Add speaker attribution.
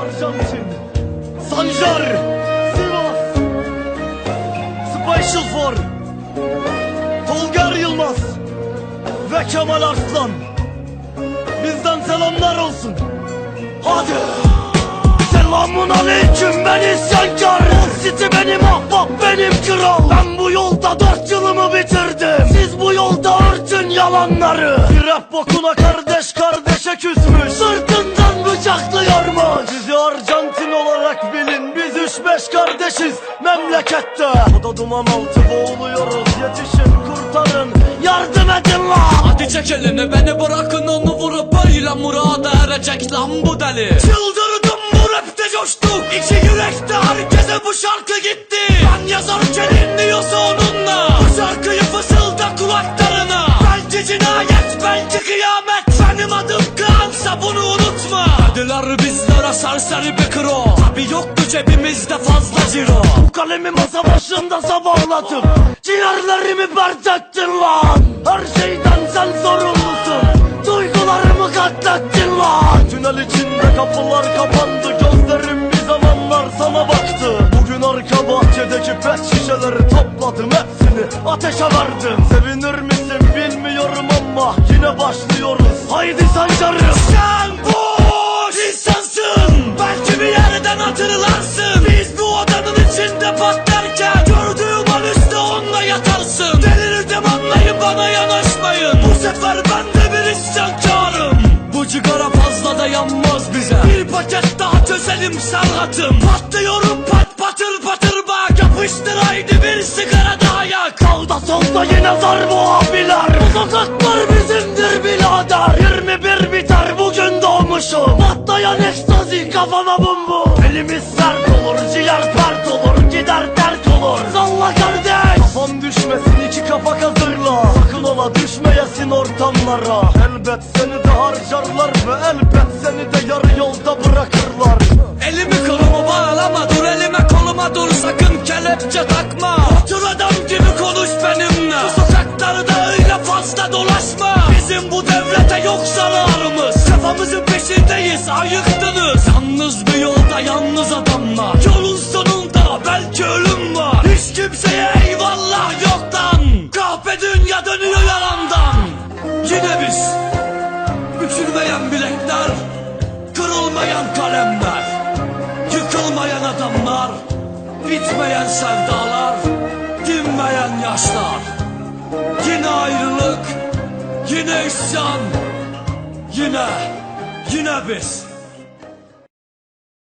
Speaker 1: Arjantin, Sancar, Sivas, Special For, Tolgar Yılmaz ve Kemal Arslan. Bizden selamlar olsun. Hadi. Selamun aleyküm ben isyankar City benim ahbap benim kral Ben bu yolda dört yılımı bitirdim Siz bu yolda örtün yalanları rap bokuna kardeş bıçaklıyormuş Bizi Arjantin olarak bilin Biz üç beş kardeşiz memlekette. O da duman altı boğuluyoruz Yetişin kurtarın yardım edin lan.
Speaker 2: Hadi çek elini beni bırakın onu vurup öyle murada erecek lan bu deli. Çıldırdım bu rapte coştuk İki yürekte herkese bu şarkı gitti. Ben yazarken inliyorsa onunla. Bu şarkıyı fısılda kulaklarına. Belki cinayet belki kıyamet. Benim adım Kaan'sa bunu unutma Dediler bizlere serseri bir kro. Tabi yoktu cebimizde fazla ziro
Speaker 1: Bu kalemi masa başında sabahladım. Ciğerlerimi pert lan. Her şeyden sen sorumlusun. Duygularımı katlettin lan. Tünel içinde kapılar kapandı. Gözlerim bir zamanlar sana baktı. Bugün arka bahçedeki pet şişeleri topladım Hepsini ateşe verdim. Sevinir misin bilmiyorum ama Yine başlıyoruz. Haydi sancarım
Speaker 2: Sen boş patlarken Gördüğüm an üstte onunla yatarsın. Delirdim anlayın bana yanaşmayın. Bu sefer ben de bir isyankarım. Bu cigara fazla da yanmaz bize. Bir paket daha çözelim serhatım. Patlıyorum pat patır patır bak. Yapıştır haydi bir sigara daha yak.
Speaker 1: Sağda solda yine zar bu abiler. Bu sokaklar bizimdir birader. 21 biter bugün doğmuşum. Patlayan ekstazi kafama bum bum. Elimiz sert kapak hazırla. Sakın ola düşmeyesin ortamlara. Elbet seni de harcarlar Ve elbet seni de yarı yolda bırakırlar.
Speaker 2: Elimi kolumu bağlama dur elime koluma dur. Sakın kelepçe takma. Otur adam gibi konuş benimle. Bu sokaklarda öyle fazla dolaşma. Bizim bu devlete yok zararımız. Kafamızın peşindeyiz ayıktınız. Yalnız bir yolda yalnız sevdalar Dinmeyen yaşlar. Yine ayrılık Yine isyan Yine Yine biz